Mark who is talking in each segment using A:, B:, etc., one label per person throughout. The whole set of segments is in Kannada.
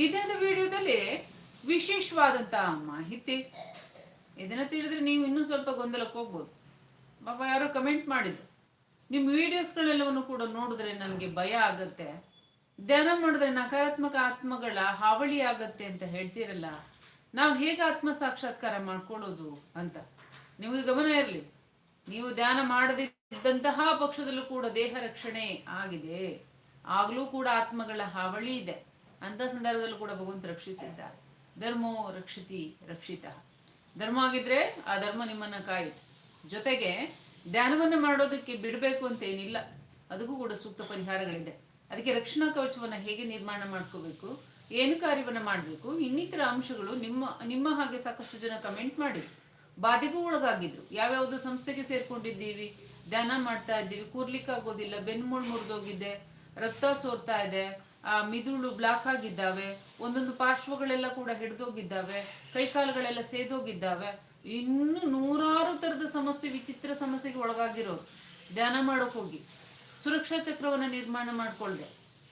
A: ಈ ದಿನದ ವಿಡಿಯೋದಲ್ಲಿ ವಿಶೇಷವಾದಂತಹ ಮಾಹಿತಿ. ಇದನ್ನ ತಿಳಿದ್ರೆ ನೀವು ಇನ್ನೂ ಸ್ವಲ್ಪ ಗೊಂದಲಕ್ಕೆ ಹೋಗ್ಬೋದು. ಪಾಪ ಯಾರೋ ಕಮೆಂಟ್ ಮಾಡಿದ್ರು. ನಿಮ್ಮ ವಿಡಿಯೋಸ್ಗಳೆಲ್ಲವನ್ನು ಕೂಡ ನೋಡಿದ್ರೆ ನನಗೆ ಭಯ ಆಗತ್ತೆ. ಧ್ಯಾನ ಮಾಡಿದ್ರೆ ನಕಾರಾತ್ಮಕ ಆತ್ಮಗಳ ಹಾವಳಿ ಆಗತ್ತೆ ಅಂತ ಹೇಳ್ತೀರಲ್ಲ, ನಾವು ಹೇಗೆ ಆತ್ಮ ಸಾಕ್ಷಾತ್ಕಾರ ಮಾಡ್ಕೊಳ್ಳೋದು ಅಂತ. ನಿಮಗೆ ಗಮನ ಇರಲಿ, ನೀವು ಧ್ಯಾನ ಮಾಡದಿದ್ದಂತಹ ಪಕ್ಷದಲ್ಲೂ ಕೂಡ ದೇಹ ರಕ್ಷಣೆ ಆಗಿದೆ. ಆಗ್ಲೂ ಕೂಡ ಆತ್ಮಗಳ ಹಾವಳಿ ಇದೆ. ಅಂತ ಸಂದರ್ಭದಲ್ಲೂ ಕೂಡ ಭಗವಂತ ರಕ್ಷಿಸಿದ್ದ. ಧರ್ಮೋ ರಕ್ಷಿತಿ ರಕ್ಷಿತ. ಧರ್ಮ ಆಗಿದ್ರೆ ಆ ಧರ್ಮ ನಿಮ್ಮನ್ನ ಕಾಯಿತು ಜೊತೆಗೆ ಧ್ಯಾನವನ್ನ ಮಾಡೋದಕ್ಕೆ ಬಿಡಬೇಕು ಅಂತ ಏನಿಲ್ಲ. ಅದಕ್ಕೂ ಕೂಡ ಸೂಕ್ತ ಪರಿಹಾರಗಳಿದೆ. ಅದಕ್ಕೆ ರಕ್ಷಣಾ ಕವಚವನ್ನ ಹೇಗೆ ನಿರ್ಮಾಣ ಮಾಡ್ಕೋಬೇಕು, ಏನು ಕಾರ್ಯವನ್ನ ಮಾಡಬೇಕು, ಇನ್ನಿತರ ಅಂಶಗಳು ನಿಮ್ಮ ನಿಮ್ಮ ಹಾಗೆ ಸಾಕಷ್ಟು ಜನ ಕಮೆಂಟ್ ಮಾಡಿದ್ರು ಬಾಧೆಗೂ ಒಳಗಾಗಿದ್ರು. ಯಾವ್ಯಾವ್ದು ಸಂಸ್ಥೆಗೆ ಸೇರ್ಕೊಂಡಿದ್ದೀವಿ, ಧ್ಯಾನ ಮಾಡ್ತಾ ಇದ್ದೀವಿ, ಕೂರ್ಲಿಕ್ಕೆ ಆಗೋದಿಲ್ಲ, ಬೆನ್ಮೂಳ್ ಮುರಿದೋಗಿದೆ, ರಕ್ತ ಸೋರ್ತಾ ಇದೆ ಮಿದುಳು ಬ್ಲಾಕ್ ಆಗಿದ್ದಾವೆ. ಒಂದೊಂದು ಪಾರ್ಶ್ವಗಳೆಲ್ಲ ಕೂಡ ಹಿಡಿದೋಗಿದ್ದಾವೆ. ಕೈಕಾಲುಗಳೆಲ್ಲ ಸೇದೋಗಿದ್ದಾವೆ. ಇನ್ನು ನೂರಾರು ತರದ ಸಮಸ್ಯೆ, ವಿಚಿತ್ರ ಸಮಸ್ಯೆಗೆ ಒಳಗಾಗಿರೋರು ಧ್ಯಾನ ಮಾಡೋಕೆ ಹೋಗಿ. ಸುರಕ್ಷಾ ಚಕ್ರವನ್ನ ನಿರ್ಮಾಣ ಮಾಡ್ಕೊಳ್ದೆ.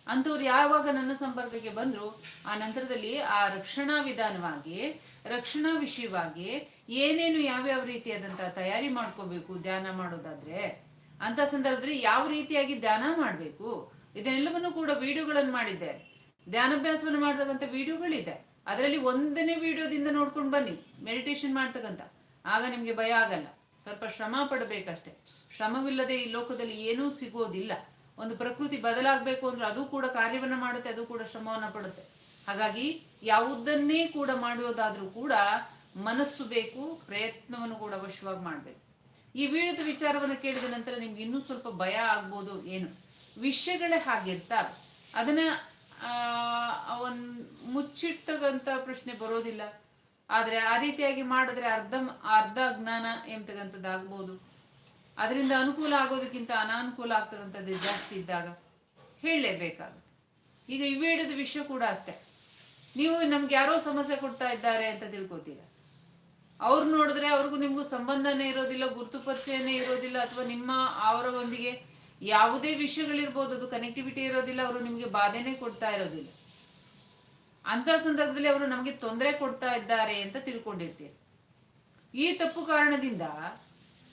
A: ಅಂಥವ್ರು ಯಾವಾಗ ನನ್ನ ಸಂಪರ್ಕಕ್ಕೆ ಬಂದ್ರು, ಆ ನಂತರದಲ್ಲಿ ಆ ರಕ್ಷಣಾ ವಿಧಾನವಾಗಿ, ರಕ್ಷಣಾ ವಿಷಯವಾಗಿ ಏನೇನು ಯಾವ್ಯಾವ ರೀತಿಯಾದಂತಹ ತಯಾರಿ ಮಾಡ್ಕೋಬೇಕು ಧ್ಯಾನ ಮಾಡೋದಾದ್ರೆ ಅಂತ ಸಂದರ್ಭದಲ್ಲಿ ಯಾವ ರೀತಿಯಾಗಿ ಧ್ಯಾನ ಮಾಡಬೇಕು? ಇದನ್ನೆಲ್ಲವನ್ನು ಕೂಡ ವಿಡಿಯೋಗಳನ್ನು ಮಾಡಿದ್ದೆ. ಧ್ಯಾನಾಭ್ಯಾಸವನ್ನು ಮಾಡ್ತಕ್ಕಂಥ ವಿಡಿಯೋಗಳಿದೆ. ಅದರಲ್ಲಿ ಒಂದನೇ ವಿಡಿಯೋದಿಂದ ನೋಡ್ಕೊಂಡು ಬನ್ನಿ ಮೆಡಿಟೇಷನ್ ಮಾಡ್ತಕ್ಕಂಥ. ಆಗ ನಿಮ್ಗೆ ಭಯ ಆಗಲ್ಲ. ಸ್ವಲ್ಪ ಶ್ರಮ ಪಡಬೇಕಷ್ಟೆ. ಶ್ರಮವಿಲ್ಲದೆ ಈ ಲೋಕದಲ್ಲಿ ಏನೂ ಸಿಗೋದಿಲ್ಲ. ಒಂದು ಪ್ರಕೃತಿ ಬದಲಾಗಬೇಕು ಅಂದ್ರೆ ಅದು ಕೂಡ ಕಾರ್ಯವನ್ನ ಮಾಡುತ್ತೆ, ಅದು ಕೂಡ ಶ್ರಮವನ್ನ ಪಡುತ್ತೆ. ಹಾಗಾಗಿ ಯಾವುದನ್ನೇ ಕೂಡ ಮಾಡುವುದಾದ್ರೂ ಕೂಡ ಮನಸ್ಸು ಬೇಕು, ಪ್ರಯತ್ನವನ್ನು ಕೂಡ ಅವಶ್ಯವಾಗಿ ಮಾಡಬೇಕು. ಈ ವಿಡಿಯೋದ ವಿಚಾರವನ್ನು ಕೇಳಿದ ನಂತರ ನಿಮ್ಗೆ ಇನ್ನೂ ಸ್ವಲ್ಪ ಭಯ ಆಗ್ಬೋದು, ಏನು? ವಿಷಯಗಳೇ ಹಾಗಿರ್ತಾವೆ ಅದನ್ನ ಒಂದು ಮುಚ್ಚಿಟ್ಟಗಂತ ಪ್ರಶ್ನೆ ಬರೋದಿಲ್ಲ. ಆದ್ರೆ ಆ ರೀತಿಯಾಗಿ ಮಾಡಿದ್ರೆ ಅರ್ಧ ಅರ್ಧ ಜ್ಞಾನ ಎಂಬತಕ್ಕಂಥದ್ದು ಆಗ್ಬೋದು ಅದರಿಂದ ಅನುಕೂಲ ಆಗೋದಕ್ಕಿಂತ ಅನಾನುಕೂಲ ಆಗ್ತಕ್ಕಂಥದ್ದು ಜಾಸ್ತಿ ಇದ್ದಾಗ ಹೇಳಲೇಬೇಕಾಗುತ್ತೆ. ಈಗ ಹೇಳಿದ ವಿಷಯ ಕೂಡ ಅಷ್ಟೇ. ನೀವು ನಮ್ಗೆ ಯಾರೋ ಸಮಸ್ಯೆ ಕೊಡ್ತಾ ಇದ್ದಾರೆ ಅಂತ ತಿಳ್ಕೊತೀರ. ಅವ್ರು ನೋಡಿದ್ರೆ ಅವ್ರಿಗೂ ನಿಮಗೂ ಸಂಬಂಧನೇ ಇರೋದಿಲ್ಲ, ಗುರುತು ಪರಿಚಯನೇ ಇರೋದಿಲ್ಲ, ಅಥವಾ ನಿಮ್ಮ ಅವರ ಒಂದಿಗೆ ಯಾವುದೇ ವಿಷಯಗಳಿರ್ಬೋದು, ಅದು ಕನೆಕ್ಟಿವಿಟಿ ಇರೋದಿಲ್ಲ, ಅವರು ನಿಮಗೆ ಬಾಧೆನೇ ಕೊಡ್ತಾ ಇರೋದಿಲ್ಲ. ಅಂತ ಸಂದರ್ಭದಲ್ಲಿ ಅವರು ನಮಗೆ ತೊಂದರೆ ಕೊಡ್ತಾ ಇದ್ದಾರೆ ಅಂತ ತಿಳ್ಕೊಂಡಿರ್ತೀವಿ ಈ ತಪ್ಪು ಕಾರಣದಿಂದ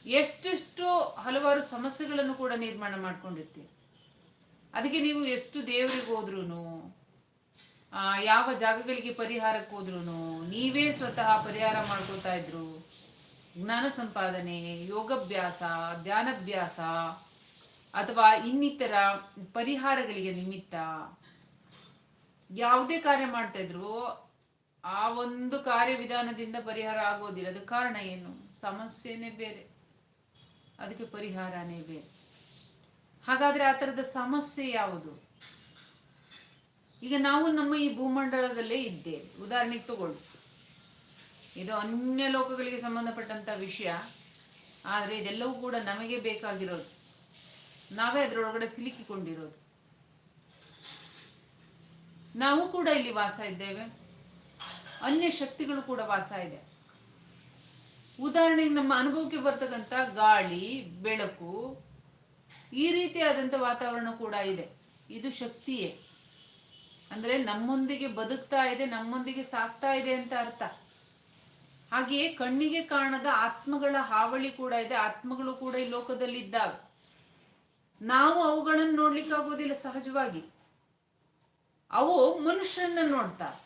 A: ಎಷ್ಟೆಷ್ಟು ಹಲವಾರು ಸಮಸ್ಯೆಗಳನ್ನು ಕೂಡ ನಿರ್ಮಾಣ ಮಾಡ್ಕೊಂಡಿರ್ತೀವಿ ಅದಕ್ಕೆ ನೀವು ಎಷ್ಟು ದೇವರಿಗೆ ಹೋದ್ರೂ ಯಾವ ಜಾಗಗಳಿಗೆ ಪರಿಹಾರಕ್ಕೆ ಹೋದ್ರೂ ನೀವೇ ಸ್ವತಃ ಪರಿಹಾರ ಮಾಡ್ಕೋತಾ ಇದ್ರು. ಜ್ಞಾನ ಸಂಪಾದನೆ, ಯೋಗಾಭ್ಯಾಸ, ಧ್ಯಾನಾಭ್ಯಾಸ ಅಥವಾ ಇನ್ನಿತರ ಪರಿಹಾರಗಳಿಗೆ ನಿಮಿತ್ತ ಯಾವುದೇ ಕಾರ್ಯ ಮಾಡ್ತಾ ಇದ್ರು, ಆ ಒಂದು ಕಾರ್ಯವಿಧಾನದಿಂದ ಪರಿಹಾರ ಆಗೋದಿಲ್ಲ. ಅದಕ್ಕೆ ಕಾರಣ ಏನು? ಸಮಸ್ಯೆನೇ ಬೇರೆ. ಅದಕ್ಕೆ ಪರಿಹಾರನೇ ಬೇರೆ. ಹಾಗಾದ್ರೆ ಆ ಥರದ ಸಮಸ್ಯೆ ಯಾವುದು? ಈಗ ನಾವು ನಮ್ಮ ಈ ಭೂಮಂಡಲದಲ್ಲೇ ಇದ್ದೇವೆ. ಉದಾಹರಣೆಗೆ ತಗೊಳ್ಳಿ. ಇದು ಅನ್ಯ ಲೋಕಗಳಿಗೆ ಸಂಬಂಧಪಟ್ಟಂತ ವಿಷಯ. ಆದರೆ ಇದೆಲ್ಲವೂ ಕೂಡ ನಮಗೆ ಬೇಕಾಗಿರೋದು. ನಾವೇ ಅದರೊಳಗಡೆ ಸಿಲುಕಿಕೊಂಡಿರೋದು. ನಾವು ಕೂಡ ಇಲ್ಲಿ ವಾಸ ಇದ್ದೇವೆ. ಅನ್ಯ ಶಕ್ತಿಗಳು ಕೂಡ ವಾಸ ಇದೆ. ಉದಾಹರಣೆಗೆ ನಮ್ಮ ಅನುಭವಕ್ಕೆ ಬರ್ತಕ್ಕಂಥ ಗಾಳಿ, ಬೆಳಕು, ಈ ರೀತಿಯಾದಂಥ ವಾತಾವರಣ ಕೂಡ ಇದೆ. ಇದು ಶಕ್ತಿಯೇ. ಅಂದರೆ ನಮ್ಮೊಂದಿಗೆ ಬದುಕ್ತಾ ಇದೆ, ನಮ್ಮೊಂದಿಗೆ ಸಾಕ್ತಾ ಇದೆ ಅಂತ ಅರ್ಥ. ಹಾಗೆಯೇ ಕಣ್ಣಿಗೆ ಕಾಣದ ಆತ್ಮಗಳ ಹಾವಳಿ ಕೂಡ ಇದೆ. ಆತ್ಮಗಳು ಕೂಡ ಈ ಲೋಕದಲ್ಲಿ ಇದ್ದಾವೆ ನಾವು ಅವುಗಳನ್ನು ನೋಡ್ಲಿಕ್ಕೆ ಆಗೋದಿಲ್ಲ ಸಹಜವಾಗಿ. ಅವು ಮನುಷ್ಯರನ್ನ ನೋಡ್ತಾ.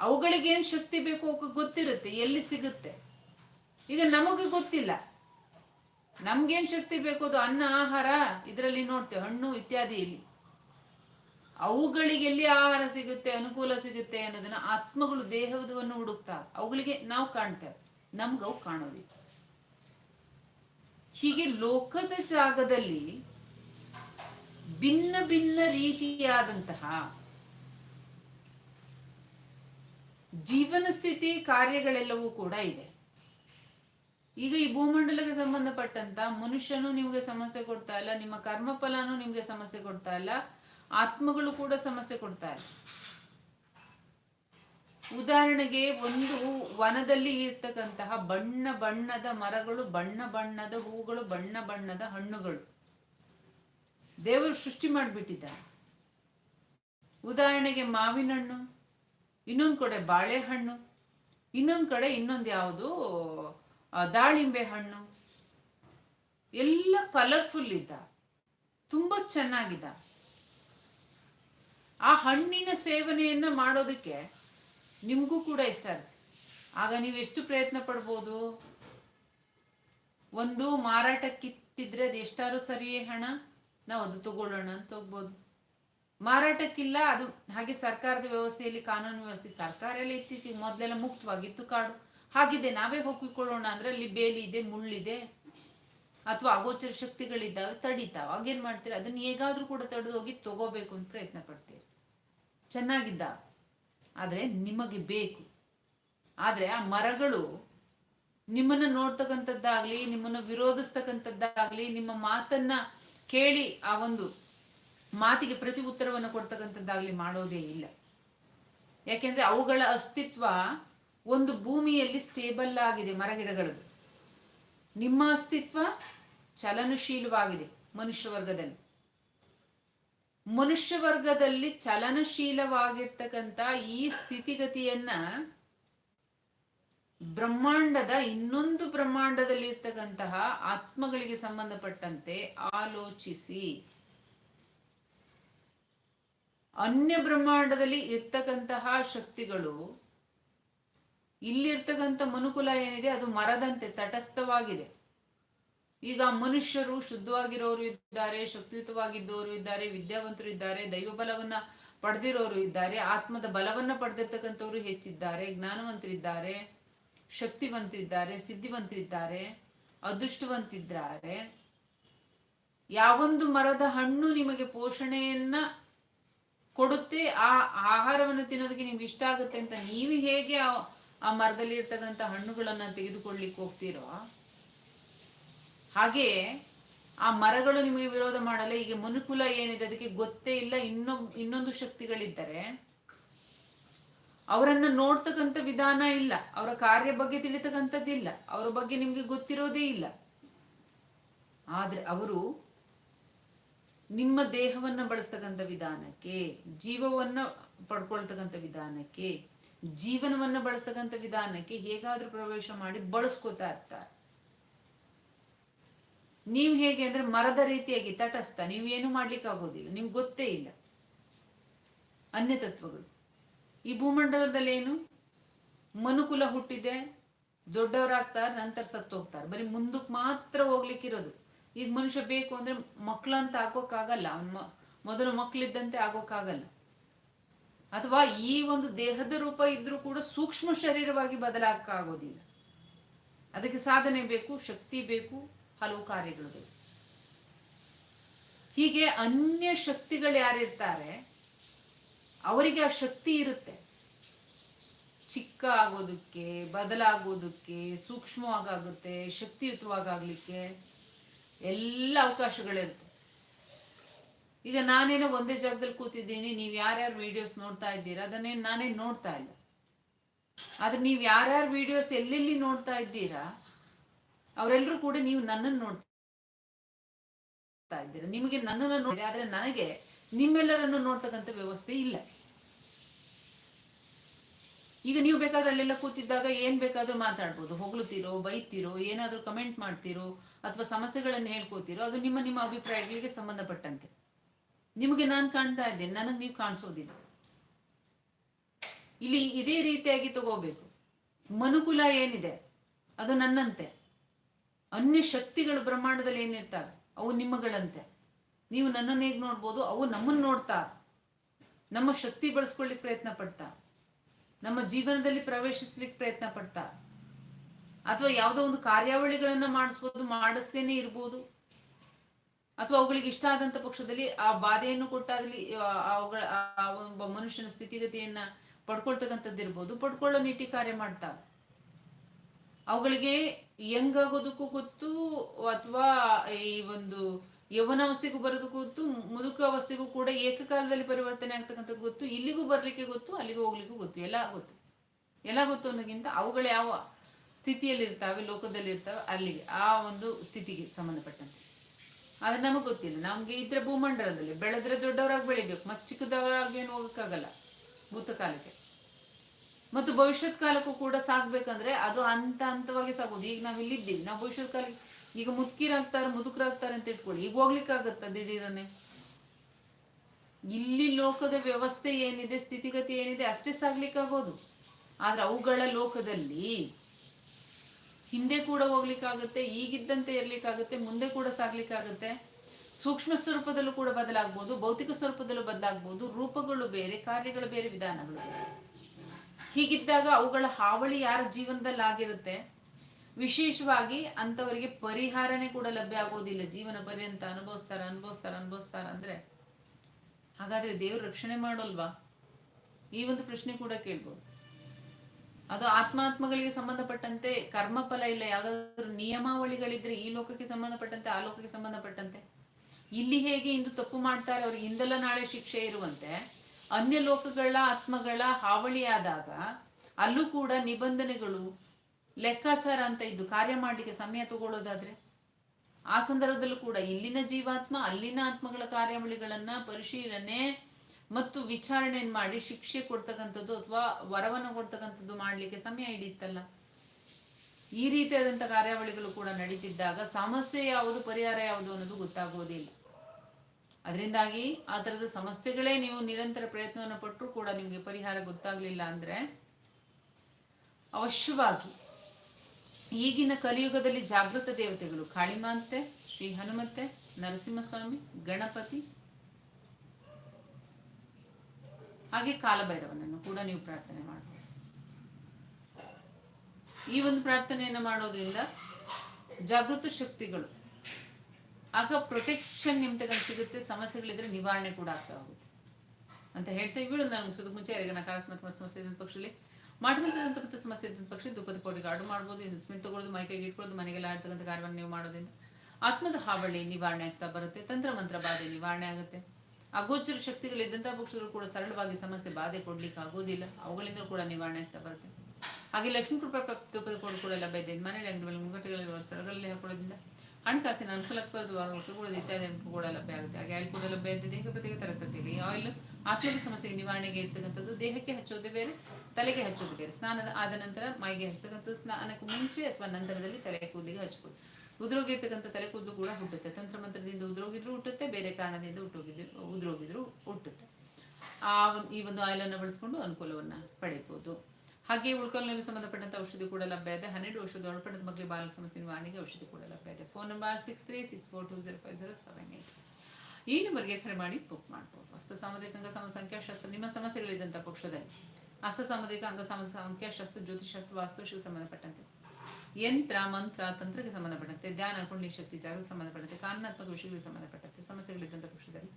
A: ಅವುಗಳಿಗೆ ಏನ್ ಶಕ್ತಿ ಬೇಕು ಅವಕ್ಕೆ ಗೊತ್ತಿರುತ್ತೆ, ಎಲ್ಲಿ ಸಿಗುತ್ತೆ. ಈಗ ನಮಗೆ ಗೊತ್ತಿಲ್ಲ. ನಮ್ಗೇನ್ ಶಕ್ತಿ ಬೇಕು ಅದು ಅನ್ನ, ಆಹಾರ, ಇದರಲ್ಲಿ ನೋಡ್ತೇವೆ, ಹಣ್ಣು ಇತ್ಯಾದಿ ಇಲ್ಲಿ. ಅವುಗಳಿಗೆ ಎಲ್ಲಿ ಆಹಾರ ಸಿಗುತ್ತೆ, ಅನುಕೂಲ ಸಿಗುತ್ತೆ ಅನ್ನೋದನ್ನ ಆತ್ಮಗಳು ದೇಹವನ್ನು ಹುಡುಕ್ತಾ. ಅವುಗಳಿಗೆ ನಾವು ಕಾಣ್ತೇವೆ. ನಮ್ಗವು ಕಾಣೋದಿಲ್ಲ. ಹೀಗೆ ಲೋಕದ ಜಾಗದಲ್ಲಿ ಭಿನ್ನ ಭಿನ್ನ ರೀತಿಯಾದಂತಹ ಜೀವನ ಸ್ಥಿತಿ ಕಾರ್ಯಗಳೆಲ್ಲವೂ ಕೂಡ ಇದೆ. ಈಗ ಈ ಭೂಮಂಡಲಕ್ಕೆ ಸಂಬಂಧಪಟ್ಟಂತ ಮನುಷ್ಯನು ನಿಮಗೆ ಸಮಸ್ಯೆ ಕೊಡ್ತಾ ಇಲ್ಲ, ನಿಮ್ಮ ಕರ್ಮಫಲನೂ ನಿಮ್ಗೆ ಸಮಸ್ಯೆ ಕೊಡ್ತಾ ಇಲ್ಲ, ಆತ್ಮಗಳು ಕೂಡ ಸಮಸ್ಯೆ ಕೊಡ್ತಾ ಇಲ್ಲ. ಉದಾಹರಣೆಗೆ ಒಂದು ವನದಲ್ಲಿ ಇರ್ತಕ್ಕಂತಹ ಬಣ್ಣ ಬಣ್ಣದ ಮರಗಳು, ಬಣ್ಣ ಬಣ್ಣದ ಹೂಗಳು, ಬಣ್ಣ ಬಣ್ಣದ ಹಣ್ಣುಗಳು. ದೇವರು ಸೃಷ್ಟಿ ಮಾಡಿಬಿಟ್ಟಿದ್ದಾರೆ. ಉದಾಹರಣೆಗೆ ಮಾವಿನ ಹಣ್ಣು, ಇನ್ನೊಂದು ಕಡೆ ಬಾಳೆಹಣ್ಣು, ಇನ್ನೊಂದು ಕಡೆ ಇನ್ನೊಂದು ಯಾವುದು ದಾಳಿಂಬೆ ಹಣ್ಣು. ಎಲ್ಲ ಕಲರ್ಫುಲ್ ಇದ್ದ ತುಂಬ ಚೆನ್ನಾಗಿದ್ದ ಆ ಹಣ್ಣಿನ ಸೇವನೆಯನ್ನ ಮಾಡೋದಕ್ಕೆ ನಿಮಗೂ ಕೂಡ ಇಷ್ಟ ಆಗ ನೀವು ಎಷ್ಟು ಪ್ರಯತ್ನ ಪಡ್ಬೋದು? ಒಂದು ಮಾರಾಟಕ್ಕಿತ್ತಿದ್ರೆ ಅದು ಎಷ್ಟಾರು ಸರಿಯೇ ಹಣ, ನಾವು ಅದು ತಗೊಳ್ಳೋಣ ಅಂತ ಹೋಗ್ಬೋದು. ಮಾರಾಟಕ್ಕಿಲ್ಲ, ಅದು ಹಾಗೆ ಸರ್ಕಾರದ ವ್ಯವಸ್ಥೆಯಲ್ಲಿ ಕಾನೂನು ವ್ಯವಸ್ಥೆ ಸರ್ಕಾರ ಎಲ್ಲ ಇತ್ತೀಚೆಗೆ ಮೊದಲೆಲ್ಲ ಮುಕ್ತವಾಗಿತ್ತು ಕಾಡು. ಹಾಗಿದೆ, ನಾವೇ ಹೋಗಿಕೊಳ್ಳೋಣ ಅಂದ್ರೆ ಅಲ್ಲಿ ಬೇಲಿ ಇದೆ, ಮುಳ್ಳಿದೆ, ಅಥವಾ ಅಗೋಚರ ಶಕ್ತಿಗಳಿದ್ದಾವೆ, ತಡೀತಾವ. ಆಗೇನ್ ಮಾಡ್ತೀರಾ? ಅದನ್ನ ಹೇಗಾದ್ರೂ ಕೂಡ ತಡೆದು ಹೋಗಿ ತಗೋಬೇಕು ಅಂತ ಪ್ರಯತ್ನ ಪಡ್ತೀರಿ ಚೆನ್ನಾಗಿದ್ದ ಆದ್ರೆ ನಿಮಗೆ ಬೇಕು. ಆದರೆ ಆ ಮರಗಳು ನಿಮ್ಮನ್ನು ನೋಡ್ತಕ್ಕಂಥದ್ದಾಗಲಿ, ನಿಮ್ಮನ್ನು ವಿರೋಧಿಸ್ತಕ್ಕಂಥದ್ದಾಗಲಿ, ನಿಮ್ಮ ಮಾತನ್ನ ಕೇಳಿ ಆ ಒಂದು ಮಾತಿಗೆ ಪ್ರತಿ ಉತ್ತರವನ್ನು ಕೊಡ್ತಕ್ಕಂಥದ್ದಾಗಲಿ ಮಾಡೋದೇ ಇಲ್ಲ. ಯಾಕೆಂದ್ರೆ ಅವುಗಳ ಅಸ್ತಿತ್ವ ಒಂದು ಭೂಮಿಯಲ್ಲಿ ಸ್ಟೇಬಲ್ ಆಗಿದೆ ಮರಗಿಡಗಳದ್ದು. ನಿಮ್ಮ ಅಸ್ತಿತ್ವ ಚಲನಶೀಲವಾಗಿದೆ ಮನುಷ್ಯ ವರ್ಗದಲ್ಲಿ. ಮನುಷ್ಯ ವರ್ಗದಲ್ಲಿ ಚಲನಶೀಲವಾಗಿರ್ತಕ್ಕಂಥ ಈ ಸ್ಥಿತಿಗತಿಯನ್ನ ಬ್ರಹ್ಮಾಂಡದ ಇನ್ನೊಂದು ಬ್ರಹ್ಮಾಂಡದಲ್ಲಿ ಇರ್ತಕ್ಕಂತಹ ಆತ್ಮಗಳಿಗೆ ಸಂಬಂಧಪಟ್ಟಂತೆ ಆಲೋಚಿಸಿ. ಅನ್ಯ ಬ್ರಹ್ಮಾಂಡದಲ್ಲಿ ಇರ್ತಕ್ಕಂತಹ ಶಕ್ತಿಗಳು, ಇಲ್ಲಿರ್ತಕ್ಕಂಥ ಮನುಕುಲ ಏನಿದೆ ಅದು ಮರದಂತೆ ತಟಸ್ಥವಾಗಿದೆ. ಈಗ ಮನುಷ್ಯರು ಶುದ್ಧವಾಗಿರೋರು ಇದ್ದಾರೆ ಶಕ್ತಿಯುತವಾಗಿದ್ದವರು ಇದ್ದಾರೆ, ವಿದ್ಯಾವಂತರು ಇದ್ದಾರೆ, ದೈವ ಬಲವನ್ನ ಪಡೆದಿರೋರು ಇದ್ದಾರೆ, ಆತ್ಮದ ಬಲವನ್ನ ಪಡೆದಿರ್ತಕ್ಕಂಥವ್ರು ಹೆಚ್ಚಿದ್ದಾರೆ, ಜ್ಞಾನವಂತರಿದ್ದಾರೆ, ಶಕ್ತಿವಂತರಿದ್ದಾರೆ, ಸಿದ್ಧಿವಂತರಿದ್ದಾರೆ ಅದೃಷ್ಟವಂತಿದ್ದಾರೆ ಯಾವೊಂದು ಮರದ ಹಣ್ಣು ನಿಮಗೆ ಪೋಷಣೆಯನ್ನ ಕೊಡುತ್ತೆ, ಆ ಆಹಾರವನ್ನು ತಿನ್ನೋದಕ್ಕೆ ನಿಮ್ಗೆ ಇಷ್ಟ ಆಗುತ್ತೆ ಅಂತ ನೀವು ಹೇಗೆ ಆ- ಮರದಲ್ಲಿ ಇರ್ತಕ್ಕಂಥ ಹಣ್ಣುಗಳನ್ನ ತೆಗೆದುಕೊಳ್ಳಿಕ್ಕೆ ಹೋಗ್ತೀರೋ ಹಾಗೆ ಆ ಮರಗಳು ನಿಮಗೆ ವಿರೋಧ ಮಾಡಲ್ಲ ಈಗ ಮನುಕುಲ ಏನಿದೆ ಅದಕ್ಕೆ ಗೊತ್ತೇ ಇಲ್ಲ, ಇನ್ನೊಬ್, ಇನ್ನೊಂದು ಶಕ್ತಿಗಳಿದ್ದರೆ ಅವರನ್ನ ನೋಡ್ತಕ್ಕಂಥ ವಿಧಾನ ಇಲ್ಲ, ಅವರ ಕಾರ್ಯ ಬಗ್ಗೆ ತಿಳಿತಕ್ಕಂಥದ್ದಿಲ್ಲ ಅವರ ಬಗ್ಗೆ ನಿಮ್ಗೆ ಗೊತ್ತಿರೋದೇ ಇಲ್ಲ. ಆದ್ರೆ ಅವರು ನಿಮ್ಮ ದೇಹವನ್ನ ಬಳಸ್ತಕ್ಕಂಥ ವಿಧಾನಕ್ಕೆ, ಜೀವವನ್ನ ಪಡ್ಕೊಳ್ತಕ್ಕಂಥ ವಿಧಾನಕ್ಕೆ, ಜೀವನವನ್ನ ಬಳಸ್ತಕ್ಕಂಥ ವಿಧಾನಕ್ಕೆ ಹೇಗಾದ್ರೂ ಪ್ರವೇಶ ಮಾಡಿ ಬಳಸ್ಕೋತಾ ಇರ್ತಾರೆ. ನೀವು ಹೇಗೆ ಅಂದ್ರೆ ಮರದ ರೀತಿಯಾಗಿ ತಟಸ್ಥ. ನೀವು ಏನು ಮಾಡ್ಲಿಕ್ಕೆ ಆಗೋದಿಲ್ಲ ನಿಮ್ಗೆ ಗೊತ್ತೇ ಇಲ್ಲ. ಅನ್ಯ ತತ್ವಗಳು. ಈ ಭೂಮಂಡಲದಲ್ಲಿ ಏನು? ಮನುಕುಲ ಹುಟ್ಟಿದೆ, ದೊಡ್ಡವರಾಗ್ತಾರೆ, ನಂತರ ಸತ್ತು ಹೋಗ್ತಾರೆ. ಬರೀ ಮುಂದಕ್ಕೆ ಮಾತ್ರ ಹೋಗ್ಲಿಕ್ಕಿರೋದು. ಈಗ ಮನುಷ್ಯ ಬೇಕು ಅಂದ್ರೆ ಮಕ್ಕಳಂತ ಆಗೋಕ್ಕಾಗಲ್ಲ. ಮೊದಲು ಮಕ್ಕಳಿದ್ದಂತೆ ಆಗೋಕ್ಕಾಗಲ್ಲ. ಅಥವಾ ಈ ಒಂದು ದೇಹದ ರೂಪ ಇದ್ರೂ ಕೂಡ ಸೂಕ್ಷ್ಮ ಶರೀರವಾಗಿ ಬದಲಾಗಕ್ಕಾಗೋದಿಲ್ಲ. ಅದಕ್ಕೆ ಸಾಧನೆ ಬೇಕು, ಶಕ್ತಿ ಬೇಕು ಹಲವು ಕಾರ್ಯಗಳು ಹೀಗೆ ಅನ್ಯ ಶಕ್ತಿಗಳು ಯಾರಿರ್ತಾರೆ ಅವರಿಗೆ ಆ ಶಕ್ತಿ ಇರುತ್ತೆ. ಚಿಕ್ಕ ಆಗೋದಕ್ಕೆ, ಬದಲಾಗೋದಕ್ಕೆ ಸೂಕ್ಷ್ಮವಾಗುತ್ತೆ ಶಕ್ತಿಯುತವಾಗಲಿಕ್ಕೆ ಎಲ್ಲ ಅವಕಾಶಗಳಿರುತ್ತೆ. ಈಗ ನಾನೇನೋ ಒಂದೇ ಜಾಗದಲ್ಲಿ ಕೂತಿದ್ದೀನಿ, ನೀವು ಯಾರ್ಯಾರು ವಿಡಿಯೋಸ್ ನೋಡ್ತಾ ಇದ್ದೀರಾ? ಅದನ್ನೇನು ನಾನೇ ನೋಡ್ತಾ ಇಲ್ಲ. ಆದ್ರೆ ನೀವು ಯಾರ್ಯಾರು ವಿಡಿಯೋಸ್ ಎಲ್ಲೆಲ್ಲಿ ನೋಡ್ತಾ ಇದ್ದೀರಾ? ಅವರೆಲ್ಲರೂ ಕೂಡ ನೀವು ನನ್ನನ್ನು ನೋಡ್ತಾ ಇದ್ದೀರಾ? ನಿಮಗೆ ನನ್ನನ್ನು ನೋಡಿದೆ ಆದ್ರೆ ನನಗೆ ನಿಮ್ಮೆಲ್ಲರನ್ನು ನೋಡ್ತಕ್ಕಂಥ ವ್ಯವಸ್ಥೆ ಇಲ್ಲ. ಈಗ ನೀವು ಬೇಕಾದ್ರೆ ಅಲ್ಲೆಲ್ಲ ಕೂತಿದ್ದಾಗ ಏನ್ ಬೇಕಾದ್ರೂ ಮಾತಾಡ್ಬೋದು. ಹೊಗಳುತ್ತೀರೋ, ಬೈತೀರೋ, ಏನಾದ್ರೂ ಕಮೆಂಟ್ ಮಾಡ್ತೀರೋ, ಅಥವಾ ಸಮಸ್ಯೆಗಳನ್ನು ಹೇಳ್ಕೋತೀರೋ, ಅದು ನಿಮ್ಮ ನಿಮ್ಮ ಅಭಿಪ್ರಾಯಗಳಿಗೆ ಸಂಬಂಧಪಟ್ಟಂತೆ. ನಿಮಗೆ ನಾನು ಕಾಣ್ತಾ ಇದ್ದೇನೆ, ನನಗೆ ನೀವು ಕಾಣಿಸೋದಿಲ್ಲ. ಇಲ್ಲಿ ಇದೇ ರೀತಿಯಾಗಿ ತಗೋಬೇಕು. ಮನುಕುಲ ಏನಿದೆ, ಅದು ನನ್ನಂತೆ. ಅನ್ಯ ಶಕ್ತಿಗಳು ಬ್ರಹ್ಮಾಂಡದಲ್ಲಿ ಏನಿರ್ತಾವೆ? ಅವು ನಿಮ್ಮಗಳಂತೆ. ನೀವು ನನ್ನನ್ನು ಹೇಗೆ ನೋಡ್ಬೋದು? ಅವು ನಮ್ಮನ್ನು ನೋಡ್ತಾ. ನಮ್ಮ ಶಕ್ತಿ ಬಳಸ್ಕೊಳ್ಳಿಕ್ ಪ್ರಯತ್ನ ಪಡ್ತಾ. ನಮ್ಮ ಜೀವನದಲ್ಲಿ ಪ್ರವೇಶಿಸ್ಲಿಕ್ಕೆ ಪ್ರಯತ್ನ ಪಡ್ತಾ. ಅಥವಾ ಯಾವುದೋ ಒಂದು ಕಾರ್ಯಾವಳಿಗಳನ್ನು ಮಾಡಿಸ್ಬೋದು, ಮಾಡಿಸ್ತೇನೆ ಇರ್ಬೋದು. ಅಥವಾ ಅವುಗಳಿಗೆ ಇಷ್ಟ ಆದಂಥ ಪಕ್ಷದಲ್ಲಿ ಆ ಬಾಧೆಯನ್ನು ಕೊಟ್ಟಾಗಲಿ ಅವುಗಳ, ಆ ಒಬ್ಬ ಮನುಷ್ಯನ ಸ್ಥಿತಿಗತಿಯನ್ನ ಪಡ್ಕೊಳ್ತಕ್ಕಂಥದ್ದು ಇರ್ಬೋದು ಪಡ್ಕೊಳ್ಳೋ ನಿಟ್ಟಿ ಕಾರ್ಯ ಮಾಡ್ತಾವೆ ಅವುಗಳಿಗೆ ಯಂಗ್ ಆಗೋದಕ್ಕೂ ಗೊತ್ತು ಅಥವಾ ಈ ಒಂದು ಯೌವನಾವಸ್ಥೆಗೂ ಬರೋದಕ್ಕೂ ಗೊತ್ತು ಮುದುಕ ಅವಸ್ಥೆಗೂ ಕೂಡ ಏಕಕಾಲದಲ್ಲಿ ಪರಿವರ್ತನೆ ಆಗ್ತಕ್ಕಂಥ ಗೊತ್ತು, ಇಲ್ಲಿಗೂ ಬರ್ಲಿಕ್ಕೆ ಗೊತ್ತು, ಅಲ್ಲಿಗೂ ಹೋಗ್ಲಿಕ್ಕೂ ಗೊತ್ತು, ಎಲ್ಲ ಗೊತ್ತು. ಎಲ್ಲ ಗೊತ್ತು ಅನ್ನೋಕ್ಕಿಂತ ಅವುಗಳು ಯಾವ ಸ್ಥಿತಿಯಲ್ಲಿ ಇರ್ತಾವೆ ಲೋಕದಲ್ಲಿ ಇರ್ತಾವೆ ಅಲ್ಲಿಗೆ, ಆ ಒಂದು ಸ್ಥಿತಿಗೆ ಸಂಬಂಧಪಟ್ಟಂತೆ. ಆದ್ರೆ ನಮಗೆ ಗೊತ್ತಿಲ್ಲ. ನಮ್ಗೆ ಇದ್ರೆ ಭೂಮಂಡಲದಲ್ಲಿ ಬೆಳೆದ್ರೆ ದೊಡ್ಡವರಾಗಿ ಬೆಳಿಬೇಕು, ಮತ್ತೆ ಚಿಕ್ಕದವರಾಗಿ ಏನು ಹೋಗಕ್ಕಾಗಲ್ಲ, ಭೂತಕಾಲಕ್ಕೆ. ಮತ್ತು ಭವಿಷ್ಯತ್ ಕಾಲಕ್ಕೂ ಕೂಡ ಸಾಕ್ಬೇಕಂದ್ರೆ ಅದು ಹಂತ ಹಂತವಾಗಿ ಸಾಗೋದು ಈಗ ನಾವು ಇಲ್ಲಿದ್ದೀವಿ. ನಾವು ಭವಿಷ್ಯತ್ ಕಾಲಕ್ಕೆ ಈಗ ಮುದುಕಿರಾಗ್ತಾರೆ, ಮುದುಕರಾಗ್ತಾರೆ ಅಂತ ಇಟ್ಕೊಳ್ಳಿ. ಈಗ ಹೋಗ್ಲಿಕ್ಕಾಗತ್ತ ದಿಢೀರನೆ? ಇಲ್ಲಿ ಲೋಕದ ವ್ಯವಸ್ಥೆ ಏನಿದೆ, ಸ್ಥಿತಿಗತಿ ಏನಿದೆ ಅಷ್ಟೇ ಸಾಗ್ಲಿಕ್ಕಾಗೋದು ಆದ್ರೆ ಅವುಗಳ ಲೋಕದಲ್ಲಿ ಹಿಂದೆ ಕೂಡ ಹೋಗ್ಲಿಕ್ಕಾಗುತ್ತೆ, ಈಗಿದ್ದಂತೆ ಇರ್ಲಿಕ್ಕಾಗುತ್ತೆ, ಮುಂದೆ ಕೂಡ ಸಾಗ್ಲಿಕ್ಕಾಗುತ್ತೆ ಸೂಕ್ಷ್ಮ ಸ್ವರೂಪದಲ್ಲೂ ಕೂಡ ಬದಲಾಗ್ಬೋದು, ಭೌತಿಕ ಸ್ವರೂಪದಲ್ಲೂ ಬದಲಾಗ್ಬೋದು, ರೂಪಗಳು ಬೇರೆ, ಕಾರ್ಯಗಳು ಬೇರೆ, ವಿಧಾನಗಳು ಹೀಗಿದ್ದಾಗ ಅವುಗಳ ಹಾವಳಿ ಯಾರ ಜೀವನದಲ್ಲಿ ಆಗಿರುತ್ತೆ ವಿಶೇಷವಾಗಿ ಅಂಥವರಿಗೆ ಪರಿಹಾರನೇ ಕೂಡ ಲಭ್ಯ ಆಗೋದಿಲ್ಲ. ಜೀವನ ಪರ್ಯಂತ ಅನುಭವಿಸ್ತಾರ ಅನುಭವಿಸ್ತಾರ ಅನುಭವಿಸ್ತಾರ ಅಂದ್ರೆ ಹಾಗಾದ್ರೆ ದೇವ್ರು ರಕ್ಷಣೆ ಮಾಡೋಲ್ವಾ? ಈ ಒಂದು ಪ್ರಶ್ನೆ ಕೂಡ ಕೇಳ್ಬೋದು. ಅದು ಆತ್ಮಾತ್ಮಗಳಿಗೆ ಸಂಬಂಧಪಟ್ಟಂತೆ ಕರ್ಮಫಲ ಇಲ್ಲ. ಯಾವ್ದಾದ್ರು ನಿಯಮಾವಳಿಗಳಿದ್ರೆ ಈ ಲೋಕಕ್ಕೆ ಸಂಬಂಧಪಟ್ಟಂತೆ, ಆ ಲೋಕಕ್ಕೆ ಸಂಬಂಧಪಟ್ಟಂತೆ. ಇಲ್ಲಿ ಹೇಗೆ ಇಂದು ತಪ್ಪು ಮಾಡ್ತಾರೆ, ಅವ್ರಿಗೆ ಹಿಂದೆಲ್ಲ ನಾಳೆ ಶಿಕ್ಷೆ ಇರುವಂತೆ. ಅನ್ಯ ಲೋಕಗಳ ಆತ್ಮಗಳ ಹಾವಳಿಯಾದಾಗ ಅಲ್ಲೂ ಕೂಡ ನಿಬಂಧನೆಗಳು ಲೆಕ್ಕಾಚಾರ ಅಂತ ಇದ್ದು ಕಾರ್ಯ ಮಾಡಲಿಕ್ಕೆ ಸಮಯ ತಗೊಳ್ಳೋದಾದ್ರೆ? ಆ ಸಂದರ್ಭದಲ್ಲೂ ಕೂಡ ಇಲ್ಲಿನ ಜೀವಾತ್ಮ, ಅಲ್ಲಿನ ಆತ್ಮಗಳ ಕಾರ್ಯಾವಳಿಗಳನ್ನ ಪರಿಶೀಲನೆ ಮತ್ತು ವಿಚಾರಣೆ ಮಾಡಿ ಶಿಕ್ಷೆ ಕೊಡ್ತಕ್ಕಂಥದ್ದು ಅಥವಾ ವರವನ್ನು ಕೊಡ್ತಕ್ಕಂಥದ್ದು ಮಾಡಲಿಕ್ಕೆ ಸಮಯ ಹಿಡಿಯುತ್ತಲ್ಲ? ಈ ರೀತಿಯಾದಂಥ ಕಾರ್ಯಾವಳಿಗಳು ಕೂಡ ನಡೀತಿದ್ದಾಗ ಸಮಸ್ಯೆ ಯಾವುದು, ಪರಿಹಾರ ಯಾವುದು ಅನ್ನೋದು ಗೊತ್ತಾಗೋದಿಲ್ಲ ಅದರಿಂದಾಗಿ ಆ ಥರದ ಸಮಸ್ಯೆಗಳೇ ನೀವು ನಿರಂತರ ಪ್ರಯತ್ನವನ್ನು ಪಟ್ಟರೂ ಕೂಡ ನಿಮಗೆ ಪರಿಹಾರ ಗೊತ್ತಾಗ್ಲಿಲ್ಲ ಅಂದ್ರೆ ಅವಶ್ಯವಾಗಿ ಈಗಿನ ಕಲಿಯುಗದಲ್ಲಿ ಜಾಗೃತ ದೇವತೆಗಳು ಕಾಳಿಮಾಂತೆ, ಶ್ರೀ ಹನುಮಂತೆ, ನರಸಿಂಹಸ್ವಾಮಿ, ಗಣಪತಿ, ಹಾಗೆ ಕಾಲಭೈರವನನ್ನು ಕೂಡ ನೀವು ಪ್ರಾರ್ಥನೆ ಮಾಡಬಹುದು ಈ ಒಂದು ಪ್ರಾರ್ಥನೆಯನ್ನು ಮಾಡೋದ್ರಿಂದ ಜಾಗೃತ ಶಕ್ತಿಗಳು ಆಗ ಪ್ರೊಟೆಕ್ಷನ್ ನಿಮ್ಗೆ ಸಿಗುತ್ತೆ, ಸಮಸ್ಯೆಗಳಿದ್ರೆ ನಿವಾರಣೆ ಕೂಡ ಆಗ್ತಾ ಹೋಗುತ್ತೆ. ಅಂತ ಹೇಳ್ತಾ ಇವಳು. ನಾನು ಮುಗಿಸೋದಕ್ಕೆ ಮುಂಚೆ ಯಾರಿಗೆ ನಕಾರಾತ್ಮಕ ಸಮಸ್ಯೆ ಇದ್ದ ಪಕ್ಷದಲ್ಲಿ ಮಾಡುವಂತಹ ಸಮಸ್ಯೆ ಇದ್ದ ಪಕ್ಷ ದುಃಖದ ಕೋಟಿಗೆ ಆರ್ಡರ್ ಮಾಡ್ಬೋದು ಸ್ಮಿತ್ ತಗೊಳ್ಳೋದು ಮೈಕೈಗೆ ಇಟ್ಕೊಳ್ಳೋದು, ಮನೆಗೆಲ್ಲ ಆಡ್ತಕ್ಕಂಥ ಕಾರ್ಯವನ್ನು ನೀವು ಮಾಡೋದ್ರಿಂದ ಆತ್ಮದ ಹಾವಳಿ ನಿವಾರಣೆ ಆಗ್ತಾ ಬರುತ್ತೆ, ತಂತ್ರ ಮಂತ್ರ ಬಾಧೆ ನಿವಾರಣೆ ಆಗುತ್ತೆ. ಅಗೋಚರ ಶಕ್ತಿಗಳಿದ್ದಂಥ ಪಕ್ಷಗಳು ಕೂಡ ಸರಳವಾಗಿ ಸಮಸ್ಯೆ ಬಾಧೆ ಕೊಡ್ಲಿಕ್ಕೆ ಆಗೋದಿಲ್ಲ, ಅವುಗಳಿಂದ ಕೂಡ ನಿವಾರಣೆ ಆಗ್ತಾ ಬರುತ್ತೆ. ಹಾಗೆ ಲಕ್ಷ್ಮೀ ಕೃಪಾ ತುಪ್ಪದ ಕೋಡು ಕೂಡ ಲಭ್ಯ ಇದೆ. ಮನೆಯಲ್ಲಿ ಅಂಗಡಿಗಳಲ್ಲಿ ಮುಂಗಟ್ಟುಗಳಲ್ಲಿ ಸ್ಥಳಗಳಲ್ಲಿ ಹಾಕೊಳ್ಳೋದ್ರಿಂದ ಹಣಕಾಸಿನ ಅನುಕೂಲಕವಾದ ಕೂಡ ಇತ್ಯಾದಿ ಕೂಡ ಲಭ್ಯ ಆಗುತ್ತೆ. ಹಾಗೆ ಆಯಿಲ್ ಕೂಡ ಲಭ್ಯ ಇದೆ ದೇಹ ತರ ಪ್ರತ್ಯೇಕ. ಈ ಆಯಿಲ್ ಆತ್ಮದ ಸಮಸ್ಯೆಗೆ ನಿವಾರಣೆಗೆ ಇರ್ತಕ್ಕಂಥದ್ದು ದೇಹಕ್ಕೆ ಹಚ್ಚೋದು ಬೇರೆ, ತಲೆಗೆ ಹಚ್ಚೋದು ಬೇರೆ. ಸ್ನಾನದ ಆದ ನಂತರ ಮೈಗೆ ಹಚ್ಚತಕ್ಕಂಥದ್ದು ಸ್ನಾನಕ್ಕೆ ಮುಂಚೆ ಅಥವಾ ನಂತರದಲ್ಲಿ ತಲೆ ಕೂದಲಿಗೆ ಹಚ್ಬೋದು. ಉದುರೋಗಿರ್ತಕ್ಕಂಥ ತಲೆ ಕೂದಲು ಕೂಡ ಹುಟ್ಟುತ್ತೆ. ತಂತ್ರ ಮಂತ್ರದಿಂದ ಉದ್ರೋಗಿದ್ರು ಹುಟ್ಟುತ್ತೆ, ಬೇರೆ ಕಾರಣದಿಂದ ಹುಟ್ಟೋಗಿದ್ರು ಉದ್ರೋಗಿದ್ರು ಹುಟ್ಟುತ್ತೆ. ಆ ಈ ಒಂದು ಆಯಿಲನ್ನು ಬಳಸ್ಕೊಂಡು ಅನುಕೂಲವನ್ನು ಪಡಿಬೋದು. ಹಾಗೆ ಉಳ್ಕಲ್ನಲ್ಲಿ ಸಂಬಂಧಪಟ್ಟಂತ ಔಷಧಿ ಕೂಡ ಲಭ್ಯ ಇದೆ. ಹನ್ನೆರಡು ಔಷಧಿ ಒಳಪಟ್ಟದ ಮಕ್ಕಳಿಗೆ ಬಾಲ ಸಮಸ್ಯೆ ನಿವಾರಣೆಗೆ ಔಷಧಿ ಕೂಡ ಲಭ್ಯ ಇದೆ. Phone number six three six four two zero five zero seven eight ಈ ನಂಬರ್ಗೆ ಕರೆ ಮಾಡಿ ಬುಕ್ ಮಾಡ್ಬೋದು. ಹಸ್ತ ಸಾಮುದ್ರಿಕ ಅಂಗ ಸಂಖ್ಯಾಶಾಸ್ತ್ರ ನಿಮ್ಮ ಸಮಸ್ಯೆಗಳಿದ್ದಂಥ ಪಕ್ಷದಲ್ಲಿ ಹಸ್ತ ಸಾಮುದ್ರಿಕ ಅಂಗ ಸಂಖ್ಯಾಶಾಸ್ತ್ರ ಜ್ಯೋತಿಷಾಸ್ತ್ರ ವಾಸ್ತುಶಕ್ಕೆ ಸಂಬಂಧಪಟ್ಟಂತೆ ಯಂತ್ರ, ಮಂತ್ರ, ತಂತ್ರಕ್ಕೆ ಸಂಬಂಧಪಟ್ಟಂತೆ ಧ್ಯಾನ ಕುಂಡಲಿ ಶಕ್ತಿ ಜಾಗಕ್ಕೆ ಸಂಬಂಧಪಟ್ಟಂತೆ ಕಾನೂನಾತ್ಮಕ ವಿಷಯಗಳಿಗೆ ಸಂಬಂಧಪಟ್ಟಂತೆ ಸಮಸ್ಯೆಗಳಿದ್ದಂಥ ಪಕ್ಷದಲ್ಲಿ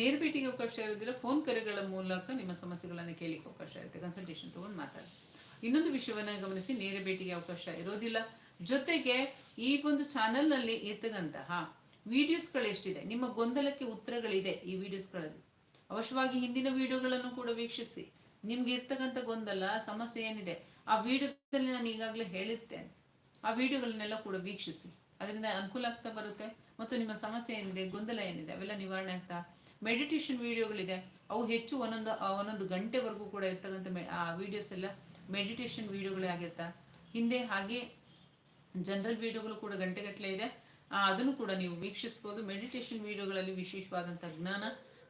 A: ನೇರ ಭೇಟಿಗೆ ಅವಕಾಶ ಇರೋದಿಲ್ಲ ಫೋನ್ ಕರೆಗಳ ಮೂಲಕ ನಿಮ್ಮ ಸಮಸ್ಯೆಗಳನ್ನು ಕೇಳಿಕ್ಕೆ ಅವಕಾಶ ಇರುತ್ತೆ. ಕನ್ಸಲ್ಟೇಷನ್ ತಗೊಂಡು ಮಾತಾಡಿ. ಇನ್ನೊಂದು ವಿಷಯವನ್ನ ಗಮನಿಸಿ, ನೇರ ಭೇಟಿಗೆ ಅವಕಾಶ ಇರೋದಿಲ್ಲ. ಜೊತೆಗೆ ಈ ಒಂದು ಚಾನೆಲ್ನಲ್ಲಿ ಇರ್ತಕ್ಕಂತಹ ವಿಡಿಯೋಸ್ಗಳು ಎಷ್ಟಿದೆ? ನಿಮ್ಮ ಗೊಂದಲಕ್ಕೆ ಉತ್ತರಗಳಿದೆ ಈ ವಿಡಿಯೋಸ್ಗಳಲ್ಲಿ. ಅವಶ್ಯವಾಗಿ ಹಿಂದಿನ ವಿಡಿಯೋಗಳನ್ನು ಕೂಡ ವೀಕ್ಷಿಸಿ. ನಿಮ್ಗೆ ಇರ್ತಕ್ಕಂಥ ಗೊಂದಲ, ಸಮಸ್ಯೆ ಏನಿದೆ, ಆ ವಿಡಿಯೋದಲ್ಲಿ ನಾನು ಈಗಾಗಲೇ ಹೇಳಿರ್ತೇನೆ. ಆ ವಿಡಿಯೋಗಳನ್ನೆಲ್ಲ ಕೂಡ ವೀಕ್ಷಿಸಿ. ಅದರಿಂದ ಅನುಕೂಲ ಆಗ್ತಾ ಬರುತ್ತೆ. ಮತ್ತು ನಿಮ್ಮ ಸಮಸ್ಯೆ ಏನಿದೆ, ಗೊಂದಲ ಏನಿದೆ, ಅವೆಲ್ಲ ನಿವಾರಣೆ ಆಗ್ತಾ ಮೆಡಿಟೇಷನ್ ವಿಡಿಯೋಗಳಿದೆ. ಅವು ಹೆಚ್ಚು ಒಂದೊಂದು ಒಂದೊಂದು ಗಂಟೆವರೆಗೂ ಕೂಡ ಇರ್ತಕ್ಕಂಥ ಆ ವಿಡಿಯೋಸ್ ಎಲ್ಲ ಮೆಡಿಟೇಷನ್ ವಿಡಿಯೋಗಳೇ ಆಗಿರ್ತಾ, ಹಿಂದೆ ಹಾಗೆ ಜನರಲ್ ವಿಡಿಯೋಗಳು ಕೂಡ ಗಂಟೆಗಟ್ಟಲೆ ಇದೆ. ಅದನ್ನು ಕೂಡ ನೀವು ವೀಕ್ಷಿಸಬಹುದು ಮೆಡಿಟೇಷನ್ ವಿಡಿಯೋಗಳಲ್ಲಿ ವಿಶೇಷವಾದಂತಹ ಜ್ಞಾನ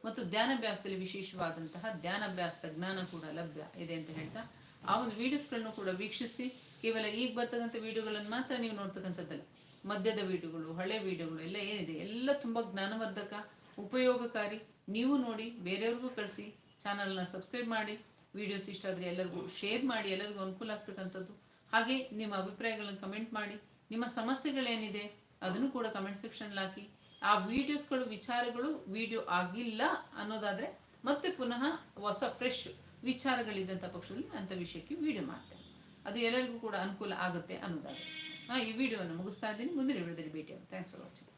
A: ಮತ್ತು ಧ್ಯಾನಭ್ಯಾಸದಲ್ಲಿ ವಿಶೇಷವಾದಂತಹ ಧ್ಯಾನಾಭ್ಯಾಸದ ಜ್ಞಾನ ಕೂಡ ಲಭ್ಯ ಇದೆ ಅಂತ ಹೇಳ್ತಾ, ಆ ಒಂದು ವಿಡಿಯೋಸ್ಗಳನ್ನು ಕೂಡ ವೀಕ್ಷಿಸಿ. ಕೇವಲ ಈಗ ಬರ್ತಕ್ಕಂಥ ವಿಡಿಯೋಗಳನ್ನು ಮಾತ್ರ ನೀವು ನೋಡ್ತಕ್ಕಂಥದ್ದಲ್ಲ. ಮಧ್ಯದ ವಿಡಿಯೋಗಳು ಹಳೆ ವಿಡಿಯೋಗಳು ಎಲ್ಲ ಏನಿದೆ, ಎಲ್ಲ ತುಂಬ ಜ್ಞಾನವರ್ಧಕ, ಉಪಯೋಗಕಾರಿ. ನೀವು ನೋಡಿ, ಬೇರೆಯವ್ರಿಗೂ ಕಳಿಸಿ. ಚಾನಲ್ನ ಸಬ್ಸ್ಕ್ರೈಬ್ ಮಾಡಿ. ವಿಡಿಯೋಸ್ ಇಷ್ಟ ಆದರೆ ಎಲ್ಲರಿಗೂ ಶೇರ್ ಮಾಡಿ, ಎಲ್ಲರಿಗೂ ಅನುಕೂಲ ಆಗ್ತಕ್ಕಂಥದ್ದು. ಹಾಗೆ ನಿಮ್ಮ ಅಭಿಪ್ರಾಯಗಳನ್ನು ಕಮೆಂಟ್ ಮಾಡಿ, ನಿಮ್ಮ ಸಮಸ್ಯೆಗಳೇನಿದೆ ಅದನ್ನು ಕೂಡ ಕಮೆಂಟ್ ಸೆಕ್ಷನ್ ಹಾಕಿ. ಆ ವಿಡಿಯೋಸ್ಗಳು, ವಿಚಾರಗಳು ವಿಡಿಯೋ ಆಗಿಲ್ಲ ಅನ್ನೋದಾದ್ರೆ ಮತ್ತೆ ಪುನಃ ಹೊಸ ಫ್ರೆಶ್ ವಿಚಾರಗಳಿದ್ದಂಥ ಪಕ್ಷದಲ್ಲಿ ಅಂಥ ವಿಷಯಕ್ಕೆ ವಿಡಿಯೋ ಮಾಡ್ತೇನೆ. ಅದು ಎಲ್ಲರಿಗೂ ಕೂಡ ಅನುಕೂಲ ಆಗುತ್ತೆ ಅನ್ನೋದಾದ್ರೆ. ಈ ವಿಡಿಯೋವನ್ನು ಮುಗಿಸ್ತಾ ಇದ್ದೀನಿ. ಮುಂದಿನ ವಿಡಿಯೋದಲ್ಲಿ ಭೇಟಿ ಥ್ಯಾಂಕ್ಸ್ ಫಾರ್ ವಾಚಿಂಗ್